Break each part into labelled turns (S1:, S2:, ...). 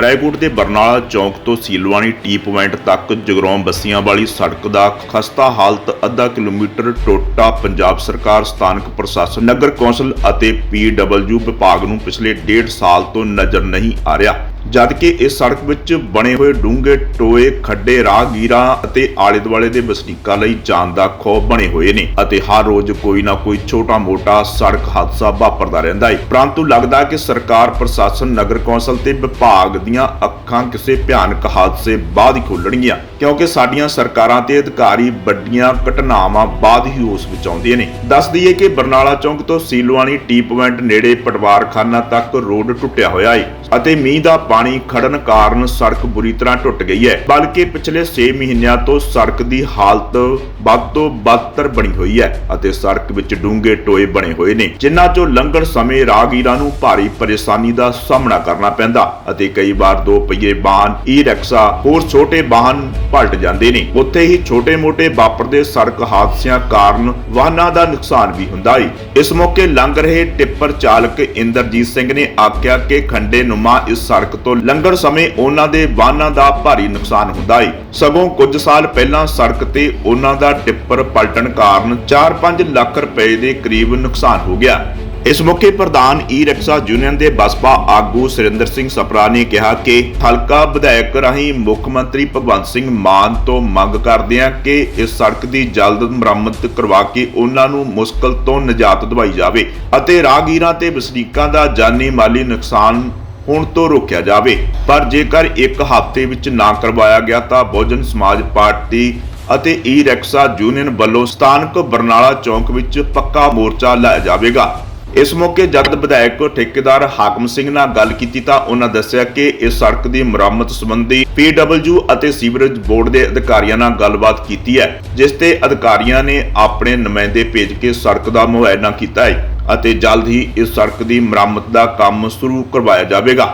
S1: ਰਾਏਕੋਟ ਦੇ ਬਰਨਾਲਾ ਚੌਂਕ ਤੋਂ ਸੀਲਵਾਣੀ T point ਤੱਕ ਜਗਰਾਉਂ ਬੱਸੀਆਂ ਵਾਲੀ ਸੜਕ ਦਾ ਖਸਤਾ ਹਾਲਤ ਅੱਧਾ ਕਿਲੋਮੀਟਰ ਟੋਟਾ ਪੰਜਾਬ ਸਰਕਾਰ, ਸਥਾਨਕ ਪ੍ਰਸ਼ਾਸਨ, ਨਗਰ ਕੌਂਸਲ ਅਤੇ ਪੀਡਬਲਯੂ ਵਿਭਾਗ ਨੂੰ ਪਿਛਲੇ ਡੇਢ ਸਾਲ ਤੋਂ ਨਜ਼ਰ ਨਹੀਂ ਆ ਰਿਹਾ। ਜਦਕਿ ਇਸ ਸੜਕ ਵਿੱਚ ਬਣੇ ਹੋਏ ਡੂੰਘੇ ਟੋਏ, ਖੱਡੇ, ਰਾਹਗੀਰਾਂ ਅਤੇ ਆਲੇ ਦੁਆਲੇ ਦੇ ਵਸਨੀਕਾਂ ਲਈ ਜਾਨ ਦਾ ਖੌਫ ਬਣੇ ਹੋਏ ਨੇ ਅਤੇ ਹਰ ਰੋਜ਼ ਕੋਈ ਨਾ ਕੋਈ ਛੋਟਾ-ਮੋਟਾ ਸੜਕ ਹਾਦਸਾ ਵਾਪਰਦਾ ਰਹਿੰਦਾ ਹੈ। ਪਰੰਤੂ ਲੱਗਦਾ ਕਿ ਸਰਕਾਰ, ਪ੍ਰਸ਼ਾਸਨ, ਨਗਰ ਕੌਂਸਲ ਤੇ ਵਿਭਾਗ ਦੀਆਂ ਅੱਖਾਂ ਕਿਸੇ ਭਿਆਨਕ ਹਾਦਸੇ ਬਾਅਦ ਹੀ ਖੋਲਣਗੀਆਂ ਕਿਉਂਕਿ ਸਾਡੀਆਂ ਸਰਕਾਰਾਂ ਤੇ ਅਧਿਕਾਰੀ ਵੱਡੀਆਂ ਘਟਨਾਵਾਂ ਬਾਅਦ ਹੀ ਉਸ ਵਿੱਚ ਆਉਂਦੀਆਂ ਨੇ। ਦੱਸ ਦਈਏ ਕਿ ਬਰਨਾਲਾ ਚੌਂਕ ਤੋਂ ਸੀਲਵਾਨੀ ਟੀ ਪੁਆਇੰਟ ਨੇੜੇ ਪਟਵਾਰਖਾਨਾ ਤੱਕ ਰੋਡ ਟੁੱਟਿਆ ਹੋਇਆ ਹੈ ਅਤੇ ਮੀਂਹ ਦਾ ਪਾਣੀ ਖੜਨ ਕਾਰਨ ਸੜਕ ਬੁਰੀ ਤਰ੍ਹਾਂ ਟੁੱਟ ਗਈ ਹੈ। ਬਲਕਿ ਪਿਛਲੇ 6 ਮਹੀਨਿਆਂ ਤੋਂ ਸੜਕ ਦੀ ਹਾਲਤ ਵੱਧ ਤੋਂ ਬਦਤਰ ਬਣੀ ਹੋਈ ਹੈ ਅਤੇ ਸੜਕ ਵਿੱਚ ਡੂੰਘੇ ਟੋਏ ਬਣੇ ਹੋਏ ਨੇ, ਜਿਨ੍ਹਾਂ ਚੋਂ ਲੰਘਣ ਸਮੇਂ ਰਾਹਗੀਰਾਂ ਨੂੰ ਭਾਰੀ ਪਰੇਸ਼ਾਨੀ ਦਾ ਸਾਹਮਣਾ ਕਰਨਾ ਪੈਂਦਾ ਅਤੇ ਕਈ ਵਾਰ ਦੋ ਪਹੀਏ ਵਾਹਨ ਈ ਰਿਕਸ਼ਾ ਹੋਰ ਛੋਟੇ ਵਾਹਨ ਪਲਟ ਜਾਂਦੇ ਨੇ। ਉੱਥੇ ਹੀ ਛੋਟੇ-ਮੋਟੇ ਵਾਪਰਦੇ ਸੜਕ ਹਾਦਸਿਆਂ ਕਾਰਨ ਵਾਹਨਾਂ ਦਾ ਨੁਕਸਾਨ ਵੀ ਹੁੰਦਾ ਹੈ ਇਸ ਮੌਕੇ ਲੰਘ ਰਹੇ ਟਿੱਪਰ ਚਾਲਕ ਇੰਦਰਜੀਤ ਸਿੰਘ ਨੇ ਆਖਿਆ ਕਿ ਖੰਡੇ ਨੁਮਾ ਇਸ ਸੜਕ ਤੋਂ ਲੰਘਣ ਸਮੇਂ ਉਹਨਾਂ ਦੇ ਵਾਹਨਾਂ ਦਾ ਭਾਰੀ ਨੁਕਸਾਨ ਹੁੰਦਾ ਹੈ ਸਗੋਂ ਕੁਝ ਸਾਲ ਪਹਿਲਾਂ ਸੜਕ ਤੇ ਉਹਨਾਂ ਦਾ ਟਿੱਪਰ ਪਲਟਣ ਕਾਰਨ 4-5 ਲੱਖ ਰੁਪਏ ਦੇ ਕਰੀਬ ਨੁਕਸਾਨ ਹੋ ਗਿਆ। ਇਸ ਮੌਕੇ ਪ੍ਰਧਾਨ ਈ ਰਿਕਸ਼ਾ ਯੂਨੀਅਨ ਦੇ ਬਸਪਾ ਆਗੂ ਸੁਰਿੰਦਰ ਸਿੰਘ ਸਪਰਾ ਨੇ ਕਿਹਾ ਕਿ ਹਲਕਾ ਵਿਧਾਇਕ ਰਾਹੀਂ ਮੁੱਖ ਮੰਤਰੀ ਭਗਵੰਤ ਸਿੰਘ ਮਾਨ ਤੋਂ ਮੰਗ ਕਰਦੇ ਹਾਂ ਕਿ ਇਸ ਸੜਕ ਦੀ ਜਲਦ ਮੁਰੰਮਤ ਕਰਵਾ ਕੇ ਉਹਨਾਂ ਨੂੰ ਮੁਸ਼ਕਲ ਤੋਂ ਨਿਜਾਤ ਦਿਵਾਈ ਜਾਵੇ ਅਤੇ ਰਾਹਗੀਰਾਂ ਤੇ ਵਸਨੀਕਾਂ ਦਾ ਜਾਨੀ ਮਾਲੀ ਨੁਕਸਾਨ ਹੁਣ ਤੋਂ ਰੋਕਿਆ ਜਾਵੇ। ਪਰ ਜੇਕਰ ਇੱਕ ਹਫ਼ਤੇ ਵਿੱਚ ਨਾ ਕਰਵਾਇਆ ਗਿਆ ਤਾਂ ਬਹੁਜਨ ਸਮਾਜ ਪਾਰਟੀ ਅਤੇ ਈ ਰਿਕਸ਼ਾ ਯੂਨੀਅਨ ਵੱਲੋਂ ਸਥਾਨਕ ਬਰਨਾਲਾ ਚੌਂਕ ਵਿੱਚ ਪੱਕਾ ਮੋਰਚਾ ਲਾਇਆ ਜਾਵੇਗਾ। ਇਸ ਮੌਕੇ ਜਦ ਵਿਧਾਇਕ ਠੇਕੇਦਾਰ ਹਾਕਮ ਸਿੰਘ ਨਾਲ ਗੱਲ ਕੀਤੀ ਤਾਂ ਉਹਨਾਂ ਦੱਸਿਆ ਕਿ ਇਸ ਸੜਕ ਦੀ ਮੁਰੰਮਤ ਸੰਬੰਧੀ ਪੀਡਬਲਯੂ ਅਤੇ ਸੀਵਰੇਜ ਬੋਰਡ ਦੇ ਅਧਿਕਾਰੀਆਂ ਨਾਲ ਗੱਲਬਾਤ ਕੀਤੀ ਹੈ, ਜਿਸ ਤੇ ਅਧਿਕਾਰੀਆਂ ਨੇ ਆਪਣੇ ਨੁਮਾਇੰਦੇ ਭੇਜ ਕੇ ਸੜਕ ਦਾ ਮੁਆਇਨਾ ਕੀਤਾ ਹੈ। ਅਤੇ ਜਲਦ ਹੀ ਇਸ ਸੜਕ ਦੀ ਮੁਰੰਮਤ ਦਾ ਕੰਮ ਸ਼ੁਰੂ ਕਰਵਾਇਆ ਜਾਵੇਗਾ।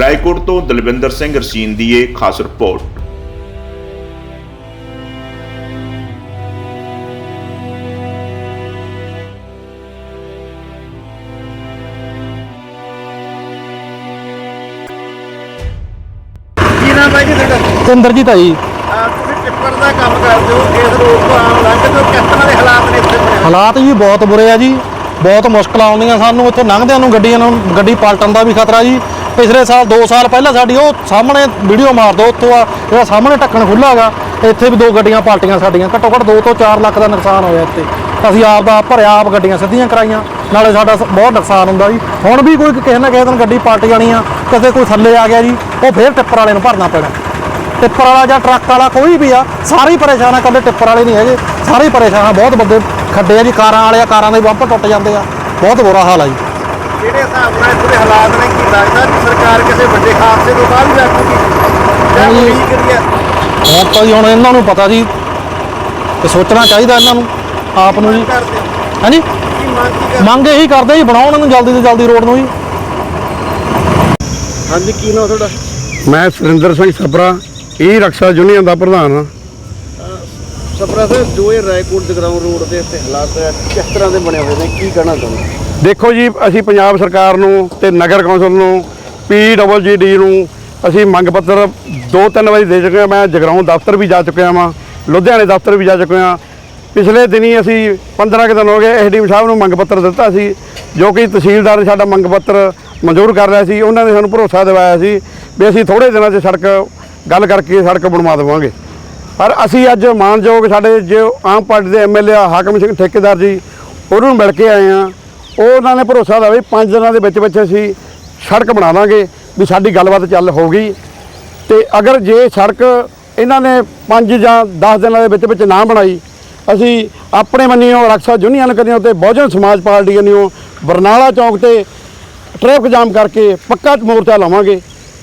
S1: ਰਾਏਕੋਟ ਤੋਂ ਦਲਵਿੰਦਰ ਸਿੰਘ ਰਸ਼ੀਨ ਦੀ ਇਹ ਖਾਸ ਰਿਪੋਰਟ।
S2: ਕੀ ਨਾਮ ਹੈ ਜੀ ਤੁਹਾਡਾ?
S3: ਇੰਦਰਜੀਤ ਆ ਜੀ।
S2: ਅਹ ਤੁਸੀਂ ਟਿੱਪਰ ਦਾ ਕੰਮ ਕਰਦੇ ਹੋ ਇਸ ਰੋਡ ਤੋਂ ਆਮ ਲੰਘਦੇ ਹੋ ਕਿਸ ਤਰ੍ਹਾਂ ਦੇ ਹਾਲਾਤ ਨੇ ਇੱਥੇ?
S3: ਹਾਲਾਤ ਜੀ ਬਹੁਤ ਬੁਰੇ ਆ ਜੀ। ਬਹੁਤ ਮੁਸ਼ਕਲਾਂ ਆਉਂਦੀਆਂ ਸਾਨੂੰ, ਇੱਥੋਂ ਲੰਘਦਿਆਂ ਨੂੰ ਗੱਡੀਆਂ ਨੂੰ, ਗੱਡੀ ਪਲਟਣ ਦਾ ਵੀ ਖਤਰਾ ਜੀ। ਪਿਛਲੇ ਸਾਲ 2 ਸਾਲ ਪਹਿਲਾਂ ਸਾਡੀ ਉਹ ਸਾਹਮਣੇ ਵੀਡੀਓ ਮਾਰ ਦਿਓ ਉੱਥੋਂ ਆ ਜਿਹੜਾ ਸਾਹਮਣੇ ਢੱਕਣ ਖੁੱਲ੍ਹਾ ਹੈਗਾ, ਇੱਥੇ ਵੀ ਦੋ ਗੱਡੀਆਂ ਪਲਟੀਆਂ ਸਾਡੀਆਂ। ਘੱਟੋ ਘੱਟ 2 ਤੋਂ 4 ਲੱਖ ਦਾ ਨੁਕਸਾਨ ਹੋਇਆ ਇੱਥੇ। ਅਸੀਂ ਆਪ ਦਾ ਭਰਿਆ ਆਪ ਗੱਡੀਆਂ ਸਿੱਧੀਆਂ ਕਰਾਈਆਂ, ਨਾਲੇ ਸਾਡਾ ਸ- ਬਹੁਤ ਨੁਕਸਾਨ ਹੁੰਦਾ ਜੀ। ਹੁਣ ਵੀ ਕੋਈ ਕਿਸੇ ਨਾ ਕਿਸੇ ਦਿਨ ਗੱਡੀ ਪਲਟ ਜਾਣੀ ਆ, ਕਿਸੇ ਕੋਈ ਥੱਲੇ ਆ ਗਿਆ ਜੀ, ਉਹ ਫੇਰ ਟਿੱਪਰ ਵਾਲੇ ਨੂੰ ਭਰਨਾ ਪੈਣਾ। ਟਿੱਪਰ ਵਾਲਾ ਜਾਂ ਟਰੱਕ ਵਾਲਾ ਕੋਈ ਵੀ ਆ ਸਾਰੇ ਹੀ ਪਰੇਸ਼ਾਨ ਆ ਇਕੱਲੇ ਟਿੱਪਰ ਵਾਲੇ ਨਹੀਂ ਹੈਗੇ। ਸਾਰੇ ਹੀ ਪਰੇਸ਼ਾਨ ਆ ਬਹੁਤ ਵੱਡੇ ਖੱਡੇ ਆ ਜੀ ਕਾਰਾਂ ਵਾਲੇ ਆ ਕਾਰਾਂ ਦੇ ਬੰਪਰ ਟੁੱਟ ਜਾਂਦੇ ਆ। ਬਹੁਤ ਬੁਰਾ ਹਾਲ ਆ ਜੀ।
S2: ਜਿਹੜੇ ਹਿਸਾਬ ਨਾਲ ਇੱਥੇ ਦੇ ਹਾਲਾਤ ਨੇ ਕੀ ਲੱਗਦਾ ਕਿ ਸਰਕਾਰ ਕਿਸੇ ਵੱਡੇ ਹਾਦਸੇ ਤੋਂ ਬਾਅਦ ਰੱਖੂਗੀ ਜਾਂ। ਕੋਈ ਕਰੀਏ
S3: ਹੁਣ ਤਾਂ ਜੀ ਹੁਣ ਇਹਨਾਂ ਨੂੰ ਪਤਾ ਜੀ ਤੇ ਸੋਚਣਾ ਚਾਹੀਦਾ ਇਹਨਾਂ ਨੂੰ ਆਪ ਨੂੰ ਜੀ? ਹਾਂਜੀ
S2: ਕੀ ਕੀ
S3: ਮੰਗ ਇਹੀ ਕਰਦੇ ਜੀ ਬਣਾਉਣ ਨੂੰ ਜਲਦੀ ਤੋਂ ਜਲਦੀ ਰੋਡ ਨੂੰ ਜੀ।
S2: ਹਾਂਜੀ ਕੀ ਨਾਮ ਤੁਹਾਡਾ?
S4: ਮੈਂ ਸੁਰਿੰਦਰ ਸਿੰਘ ਸਬਰਾ ਇਹ ਰਕਸ਼ਾ ਯੂਨੀਅਨ ਦਾ ਪ੍ਰਧਾਨ ਹਾਂ
S2: ਸਪਰਾ ਸਾਹਿਬ ਜੋ ਇਹ ਰਾਏਕੋਟ ਦੇ ਗਰਾਊਂਡ ਰੋਡ ਦੇ ਇੱਥੇ ਹਾਲਾਤ ਹੈ ਕਿਸ ਤਰ੍ਹਾਂ ਦੇ ਬਣੇ ਹੋਏ ਨੇ? ਕੀ ਕਹਿਣਾ ਚਾਹੁੰਦੇ
S4: ਦੇਖੋ ਜੀ ਅਸੀਂ ਪੰਜਾਬ ਸਰਕਾਰ ਨੂੰ ਤੇ ਨਗਰ ਕੌਂਸਲ ਨੂੰ ਪੀਡਬਲਯੂਡੀ ਨੂੰ ਅਸੀਂ ਮੰਗ ਪੱਤਰ ਦੋ ਤਿੰਨ ਵਾਰੀ ਦੇ ਚੁੱਕੇ ਹਾਂ। ਮੈਂ ਜਗਰਾਉਂ ਦਫ਼ਤਰ ਵੀ ਜਾ ਚੁੱਕਿਆ ਵਾਂ ਲੁਧਿਆਣੇ ਦਫ਼ਤਰ ਵੀ ਜਾ ਚੁੱਕੇ ਹਾਂ। ਪਿਛਲੇ ਦਿਨੀ ਅਸੀਂ 15 ਕੁ ਦਿਨ ਹੋ ਗਏ ਐਸਡੀਐਮ ਸਾਹਿਬ ਨੂੰ ਮੰਗ ਪੱਤਰ ਦਿੱਤਾ ਸੀ ਜੋ ਕਿ ਤਹਿਸੀਲਦਾਰ ਨੇ ਸਾਡਾ ਮੰਗ ਪੱਤਰ ਮਨਜ਼ੂਰ ਕਰ ਲਿਆ ਸੀ। ਉਹਨਾਂ ਨੇ ਸਾਨੂੰ ਭਰੋਸਾ ਦਿਵਾਇਆ ਸੀ ਵੀ ਅਸੀਂ ਥੋੜੇ ਦਿਨਾਂ 'ਚ ਸੜਕ ਗੱਲ ਕਰਕੇ ਸੜਕ ਬਣਵਾ ਦੇਵਾਂਗੇ। ਪਰ ਅਸੀਂ ਅੱਜ ਮਾਨਯੋਗ ਸਾਡੇ ਜੋ ਆਮ ਪਾਰਟੀ ਦੇ ਐਮਐਲਏ ਹਾਕਮ ਸਿੰਘ ਠੇਕੇਦਾਰ ਜੀ, ਉਹਨਾਂ ਨੂੰ ਮਿਲ ਕੇ ਆਏ ਆ ਉਹਨਾਂ ਨੇ ਭਰੋਸਾ ਦਿੱਤਾ ਵੀ 5 ਦਿਨਾਂ ਦੇ ਵਿੱਚ ਵਿੱਚ ਅਸੀਂ ਸੜਕ ਬਣਾ ਦਾਂਗੇ, ਵੀ ਸਾਡੀ ਗੱਲਬਾਤ ਚੱਲ ਹੋ ਗਈ ਤੇ ਅਗਰ ਜੇ ਸੜਕ ਇਹਨਾਂ ਨੇ 5 ਜਾਂ 10 ਦਿਨਾਂ ਦੇ ਵਿੱਚ ਵਿੱਚ ਨਾ ਬਣਾਈ, ਅਸੀਂ ਆਪਣੇ ਮੰਨੀਓ ਰਕਸ਼ਾ ਯੂਨੀਅਨ ਕਰੀਓ ਤੇ ਬਹੁਜਨ ਸਮਾਜ ਪਾਰਟੀ ਕਰੀਓ ਬਰਨਾਲਾ ਚੌਕ ਤੇ ਟ੍ਰੈਫਿਕ ਜਾਮ ਕਰਕੇ ਪੱਕਾ ਮੋਰਚਾ ਲਾਵਾਂਗੇ।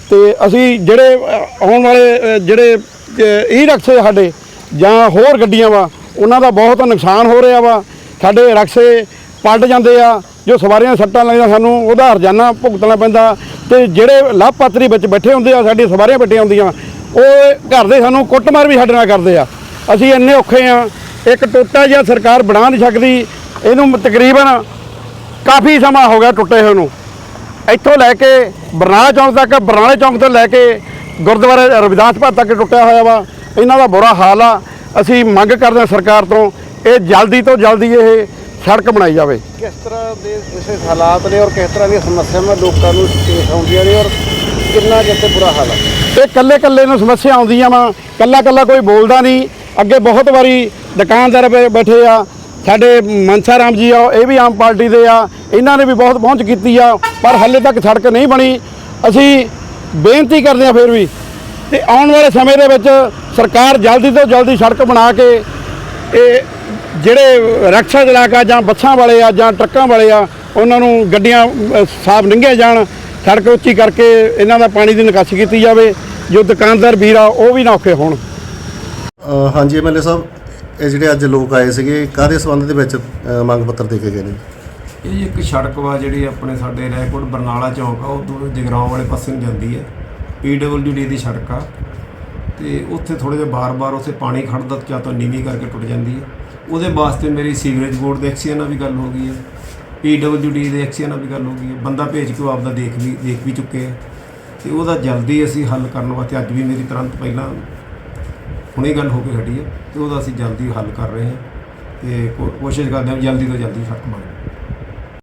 S4: ਤੇ ਅਸੀਂ ਜਿਹੜੇ ਆਉਣ ਵਾਲੇ ਜਿਹੜੇ ਈ ਰਕਸ਼ੇ ਸਾਡੇ, ਜਾਂ ਹੋਰ ਗੱਡੀਆਂ ਵਾ, ਉਹਨਾਂ ਦਾ ਬਹੁਤ ਨੁਕਸਾਨ ਹੋ ਰਿਹਾ ਵਾ। ਸਾਡੇ ਰਕਸ਼ੇ ਪਲਟ ਜਾਂਦੇ ਆ, ਜੋ ਸਵਾਰੀਆਂ ਸੱਟਾਂ ਲੱਗਦੀਆਂ ਸਾਨੂੰ, ਉਹਦਾ ਹਰਜਾਨਾ ਭੁਗਤਣਾ ਪੈਂਦਾ। ਤੇ ਜਿਹੜੇ ਲਾਭਪਾਤਰੀ ਵਿੱਚ ਬੈਠੇ ਹੁੰਦੇ ਆ, ਸਾਡੀਆਂ ਸਵਾਰੀਆਂ ਬੈਠੀਆਂ ਹੁੰਦੀਆਂ, ਉਹ ਘਰ ਦੇ ਸਾਨੂੰ ਕੁੱਟਮਾਰ ਵੀ ਸਾਡੇ ਨਾਲ ਕਰਦੇ ਆ। ਅਸੀਂ ਇੰਨੇ ਔਖੇ ਆ, ਇੱਕ ਟੋਟਾ ਜਿਹਾ ਸਰਕਾਰ ਬਣਾ ਨਹੀਂ ਸਕਦੀ, ਇਹਨੂੰ ਤਕਰੀਬਨ ਕਾਫੀ ਸਮਾਂ ਹੋ ਗਿਆ ਟੁੱਟੇ ਹੋਏ ਨੂੰ। ਇੱਥੋਂ ਲੈ ਕੇ ਬਰਨਾਲਾ ਚੌਂਕ ਤੱਕ ਬਰਨਾਲੇ ਚੌਂਕ ਤੋਂ ਲੈ ਕੇ ਗੁਰਦੁਆਰੇ ਰਵਿਦਾਸ ਭਾ ਤੱਕ ਟੁੱਟਿਆ ਹੋਇਆ ਵਾ। ਇਹਨਾਂ ਦਾ ਬੁਰਾ ਹਾਲ ਆ। ਅਸੀਂ ਮੰਗ ਕਰਦੇ ਹਾਂ ਸਰਕਾਰ ਤੋਂ ਇਹ ਜਲਦੀ ਤੋਂ ਜਲਦੀ ਇਹ ਸੜਕ ਬਣਾਈ ਜਾਵੇ।
S2: ਕਿਸ ਤਰ੍ਹਾਂ ਦੇ ਇਸੇ ਹਾਲਾਤ ਨੇ ਔਰ ਕਿਸ ਤਰ੍ਹਾਂ ਦੀਆਂ ਸਮੱਸਿਆਵਾਂ ਲੋਕਾਂ ਨੂੰ ਪੇਸ਼ ਆਉਂਦੀਆਂ ਨੇ ਔਰ ਕਿੰਨਾ ਜਿੱਥੇ ਬੁਰਾ ਹਾਲ ਹੈ
S4: ਇਹ ਕੱਲੇ ਕੱਲੇ ਨੂੰ ਸਮੱਸਿਆ ਆਉਂਦੀਆਂ ਵਾ। ਕੱਲਾ ਕੱਲਾ ਕੋਈ ਬੋਲਦਾ ਨਹੀਂ। ਅੱਗੇ ਬਹੁਤ ਵਾਰੀ ਦੁਕਾਨਦਾਰ ਬੈਠੇ ਆ। ਸਾਡੇ ਮਨਸਾ ਰਾਮ ਜੀ ਆ, ਇਹ ਵੀ ਆਮ ਪਾਰਟੀ ਦੇ ਆ, ਇਹਨਾਂ ਨੇ ਵੀ ਬਹੁਤ ਪਹੁੰਚ ਕੀਤੀ ਆ, ਪਰ ਹਾਲੇ ਤੱਕ ਸੜਕ ਨਹੀਂ ਬਣੀ। ਅਸੀਂ ਬੇਨਤੀ ਕਰਦੇ ਆ ਫਿਰ ਵੀ ਤੇ ਆਉਣ ਵਾਲੇ ਸਮੇਂ ਦੇ ਵਿੱਚ ਸਰਕਾਰ ਜਲਦੀ ਤੋਂ ਜਲਦੀ ਸੜਕ ਬਣਾ ਕੇ ਇਹ ਜਿਹੜੇ ਰਕਸ਼ਾ ਚਲਾਕਾ ਜਾਂ ਬੱਸਾਂ ਵਾਲੇ ਆ ਜਾਂ ਟਰੱਕਾਂ ਵਾਲੇ ਆ, ਉਹਨਾਂ ਨੂੰ ਗੱਡੀਆਂ ਸਾਫ਼ ਲੰਘੀਆਂ ਜਾਣ, ਸੜਕ ਉੱਚੀ ਕਰਕੇ ਇਹਨਾਂ ਦਾ ਪਾਣੀ ਦੀ ਨਿਕਾਸੀ ਕੀਤੀ ਜਾਵੇ, ਜੋ ਦੁਕਾਨਦਾਰ ਵੀਰ ਆ, ਉਹ ਵੀ ਨਾ ਔਖੇ ਹੋਣ।
S5: ਹਾਂਜੀ ਐਮਐਲਏ ਸਾਹਿਬ ਇਹ ਜਿਹੜੇ ਅੱਜ ਲੋਕ ਆਏ ਸੀਗੇ ਕਾਹਦੇ ਸੰਬੰਧ ਦੇ ਵਿੱਚ ਅ, ਮੰਗ ਪੱਤਰ ਦੇ ਕੇ ਗਏ ਨੇ?
S6: ਇਹ ਜੀ ਇੱਕ ਸੜਕ ਵਾ ਜਿਹੜੀ ਆਪਣੇ ਸਾਡੇ ਰੈਕੋਰਡ ਬਰਨਾਲਾ ਚੌਂਕ ਆ ਉਹ ਤੋਂ ਜਗਰਾਉਂ ਵਾਲੇ ਪਾਸੇ ਨੂੰ ਜਾਂਦੀ ਹੈ ਪੀਡਬਲਯੂਡੀ ਦੀ ਸੜਕ ਆ। ਤੇ ਉੱਥੇ ਥੋੜੇ ਜਿਹਾ ਬਾਰ-ਬਾਰ ਉੱਥੇ ਪਾਣੀ ਖੜਦਾ ਜਾਂ ਤਾਂ ਨੀਵੀਂ ਕਰਕੇ ਟੁੱਟ ਜਾਂਦੀ ਹੈ ਉਹਦੇ ਵਾਸਤੇ ਮੇਰੀ ਸੀਵਰੇਜ ਬੋਰਡ ਦੇ ਐਕਸੀਅਨ ਨਾਲ ਵੀ ਗੱਲ ਹੋ ਗਈ ਹੈ ਪੀਡਬਲਯੂਡੀ ਦੇ ਐਕਸੀਅਨ ਨਾਲ ਵੀ ਗੱਲ ਹੋ ਗਈ ਹੈ ਬੰਦਾ ਭੇਜ ਕੇ ਉਹ ਆਪਦਾ ਦੇਖ ਵੀ ਦੇਖ ਵੀ ਚੁੱਕੇ ਆ। ਤੇ ਉਹਦਾ ਜਲਦੀ ਅਸੀਂ ਹੱਲ ਕਰਨ ਵਾਸਤੇ ਅੱਜ ਵੀ ਮੇਰੀ ਤੁਰੰਤ ਪਹਿਲਾਂ ਹੁਣੇ ਗੱਲ ਹੋ ਕੇ ਹਟੀ ਹੈ ਤੇ ਉਹਦਾ ਅਸੀਂ ਜਲਦੀ ਹੱਲ ਕਰ ਰਹੇ ਹਾਂ ਤੇ ਕੋ- ਕੋਸ਼ਿਸ਼ ਕਰਦੇ ਹਾਂ ਵੀ ਜਲਦੀ ਤੋਂ ਜਲਦੀ ਸੜਕ ਬਣੇ